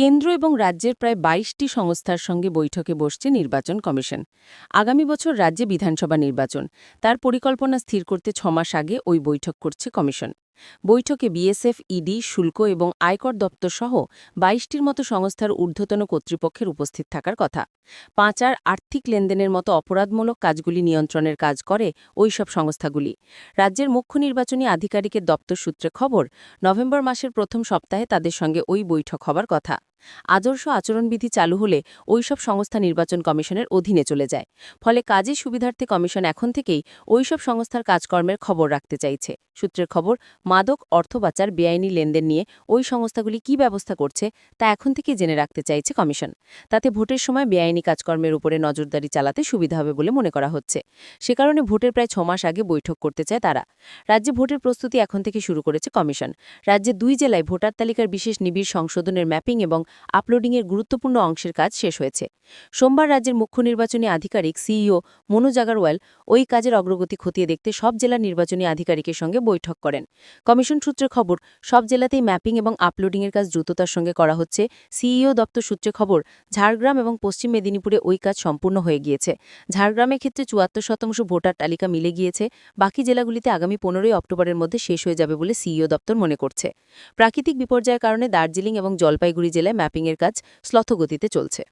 কেন্দ্র এবং রাজ্যের প্রায় বাইশটি সংস্থার সঙ্গে বৈঠকে বসছে নির্বাচন কমিশন। আগামী বছর রাজ্যে বিধানসভা নির্বাচন। তার পরিকল্পনা স্থির করতে ছমাস আগে ওই বৈঠক করছে কমিশন। বৈঠকে বিএসএফ, ইডি, শুল্ক এবং আয়কর দপ্তর সহ বাইশটির মতো সংস্থার ঊর্ধ্বতন কর্তৃপক্ষের উপস্থিত থাকার কথা। পাঁচার আর্থিক লেনদেনের মতো অপরাধমূলক কাজগুলি নিয়ন্ত্রণের কাজ করে ওইসব সংস্থাগুলি। রাজ্যের মুখ্য নির্বাচনী আধিকারিকের দপ্তর সূত্রে খবর, নভেম্বর মাসের প্রথম সপ্তাহে তাদের সঙ্গে ওই বৈঠক হবার কথা। আদর্শ আচরণবিধি চালু হলে ওইসব সংস্থা নির্বাচন কমিশনের অধীনে চলে যায়। ফলে কাজের সুবিধার্থে কমিশন এখন থেকেই ওইসব সংস্থার কাজকর্মের খবর রাখতে চাইছে। সূত্রের খবর, মাদক, অর্থ পাচার, বেআইনি লেনদেন নিয়ে ওই সংস্থাগুলি কি ব্যবস্থা করছে তা এখন থেকেই জেনে রাখতে চাইছে কমিশন। তাতে ভোটের সময় বেআইনি কাজকর্মের উপরে নজরদারি চালাতে সুবিধা হবে বলে মনে করা হচ্ছে। সে কারণে ভোটের প্রায় ছমাস আগে বৈঠক করতে চায় তারা। রাজ্যে ভোটের প্রস্তুতি এখন থেকে শুরু করেছে কমিশন। রাজ্যে দুই জেলায় ভোটার তালিকার বিশেষ নিবিড় সংশোধনের ম্যাপিং এবং আপলোডিংয়ের গুরুত্বপূর্ণ অংশের কাজ শেষ হয়েছে। সোমবার রাজ্যের মুখ্য নির্বাচনী আধিকারিক সিইও মনোজ আগারওয়াল ওই কাজের অগ্রগতি খতিয়ে দেখতে সব জেলার নির্বাচনী আধিকারিকের সঙ্গে বৈঠক করেন। কমিশন সূত্রে খবর, সব জেলাতেই ম্যাপিং এবং আপলোডিংয়ের কাজ দ্রুততার সঙ্গে করা হচ্ছে। সিইও দপ্তর সূত্রে খবর, ঝাড়গ্রাম এবং পশ্চিম মেদিনীপুরে ওই কাজ সম্পূর্ণ হয়ে গিয়েছে। ঝাড়গ্রামের ক্ষেত্রে চুয়াত্তর শতাংশ ভোটার তালিকা মিলে গিয়েছে। বাকি জেলাগুলিতে আগামী পনেরোই অক্টোবরের মধ্যে শেষ হয়ে যাবে বলে সিইও দপ্তর মনে করছে। প্রাকৃতিক বিপর্যয়ের কারণে দার্জিলিং এবং জলপাইগুড়ি জেলায় ম্যাপিংয়ের কাজ শ্লথগতিতে চলছে।